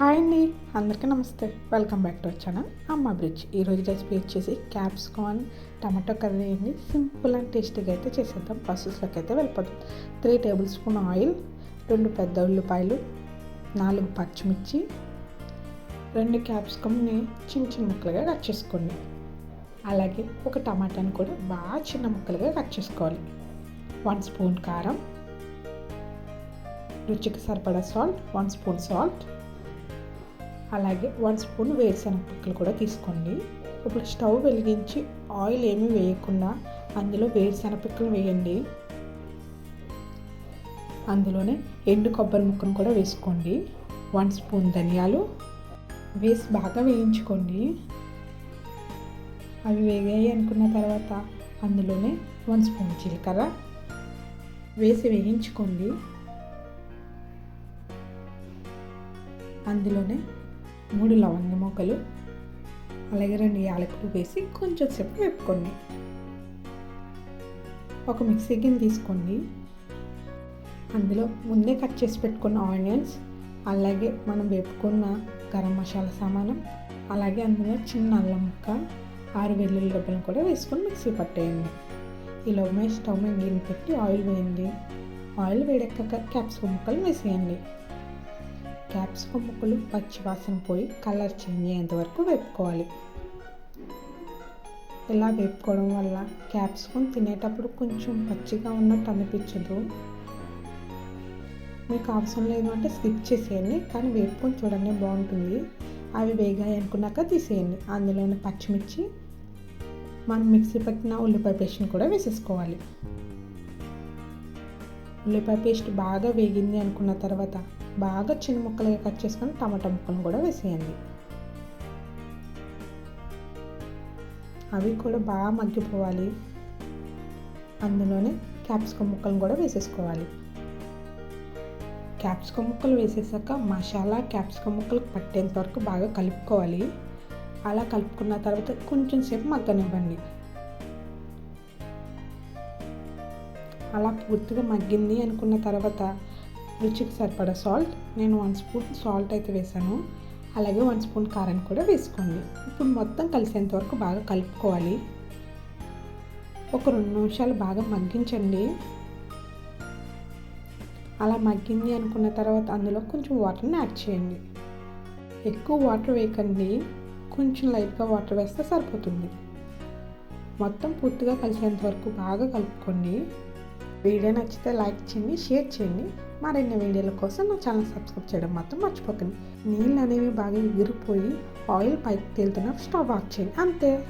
Hi అండి. అందరికీ నమస్తే. Welcome back to our Amma bridge ఈరోజు రెసిపీ వచ్చేసి క్యాప్సికాన్ టమాటో కర్రీ అండి. సింపుల్ అండ్ టేస్టీగా అయితే చేసేద్దాం. ప్రాసెస్లోకి అయితే వెళ్ళిపోతాం త్రీ టేబుల్ స్పూన్ ఆయిల్ రెండు పెద్ద ఉల్లిపాయలు నాలుగు పచ్చిమిర్చి రెండు క్యాప్సికమ్ని చిన్న చిన్న ముక్కలుగా కట్ చేసుకోండి. అలాగే ఒక టమాటాని కూడా బాగా చిన్న ముక్కలుగా కట్ చేసుకోవాలి. వన్ స్పూన్ కారం రుచికి సరిపడా సాల్ట్ వన్ స్పూన్ సాల్ట్ అలాగే వన్ స్పూన్ వేరుశనగ పిక్కలు కూడా తీసుకోండి. ఇప్పుడు స్టవ్ వెలిగించి ఆయిల్ ఏమీ వేయకుండా అందులో వేరుశనగ పిక్కలు వేయండి. అందులోనే ఎండు కొబ్బరి ముక్కను కూడా వేసుకోండి. వన్ స్పూన్ ధనియాలు వేసి బాగా వేయించుకోండి. అవి వేగాయి అనుకున్న తర్వాత అందులోనే వన్ స్పూన్ జీలకర్ర వేసి వేయించుకోండి. అందులోనే మూడు లవంగ మొక్కలు అలాగే రెండు యాలకులు వేసి కొంచెం సేపు వేపుకోండి. ఒక మిక్సీ గిన్నె తీసుకోండి. అందులో ముందే కట్ చేసి పెట్టుకున్న ఆనియన్స్ అలాగే మనం వేపుకున్న గరం మసాలా సామానం అలాగే అందులో చిన్న అల్లం ముక్క ఆరు వెల్లుల్లి డబ్బులను కూడా వేసుకొని మిక్సీ పట్టేయండి. ఈ లోమే స్టవ్ మీద గిన్నె పెట్టి ఆయిల్ వేయండి. ఆయిల్ వేడెక్కాక క్యాప్సికం ముక్కలు వేసేయండి. క్యాప్సికం ముక్కలు పచ్చివాసన పోయి కలర్ చేంజ్ అయ్యేంత వరకు వేపుకోవాలి. ఇలా వేపుకోవడం వల్ల క్యాప్సికం తినేటప్పుడు కొంచెం పచ్చిగా ఉన్నట్టు అనిపించదు. మీకు అవసరం లేదు అంటే స్కిప్ చేసేయండి కానీ వేపుకొని చూడండి బాగుంటుంది. అవి వేగాయి అనుకున్నాక తీసేయండి. అందులోని పచ్చిమిర్చి మనం మిక్సీ పట్టిన ఉల్లిపాయ పేస్ట్ని కూడా వేసేసుకోవాలి. ఉల్లిపాయ పేస్ట్ బాగా వేగింది అనుకున్న తర్వాత బాగా చిన్న ముక్కలుగా కట్ చేసుకొని టమాటా ముక్కలను కూడా వేసేయండి. అవి కూడా బాగా మగ్గిపోవాలి. అందులోనే క్యాప్సికమ్ ముక్కలను కూడా వేసేసుకోవాలి. క్యాప్సికమ్ ముక్కలు వేసేసాక మసాలా క్యాప్సికమ్ ముక్కలు పట్టేంత వరకు బాగా కలుపుకోవాలి. అలా కలుపుకున్న తర్వాత కొంచెం సేపు మగ్గనివ్వండి. అలా పూర్తిగా మగ్గింది అనుకున్న తర్వాత రుచికి సరిపడా సాల్ట్ నేను వన్ స్పూన్ సాల్ట్ అయితే వేసాను. అలాగే వన్ స్పూన్ కారం కూడా వేసుకోండి. ఇప్పుడు మొత్తం కలిసేంత వరకు బాగా కలుపుకోవాలి. ఒక రెండు నిమిషాలు బాగా మగ్గించండి. అలా మగ్గింది అనుకున్న తర్వాత అందులో కొంచెం వాటర్ని యాడ్ చేయండి. ఎక్కువ వాటర్ వేయకండి. కొంచెం లైట్గా వాటర్ వేస్తే సరిపోతుంది. మొత్తం పూర్తిగా కలిసేంత వరకు బాగా కలుపుకోండి. వీడియో నచ్చితే లైక్ చేయండి షేర్ చేయండి. మరిన్ని వీడియోల కోసం నా ఛానల్ సబ్స్క్రైబ్ చేయడం మాత్రం మర్చిపోకండి. నీళ్ళు అనేవి బాగా ఎగిరిపోయి ఆయిల్ పైకి తేలుతున్న స్టవ్ ఆఫ్ చేయండి. అంతే.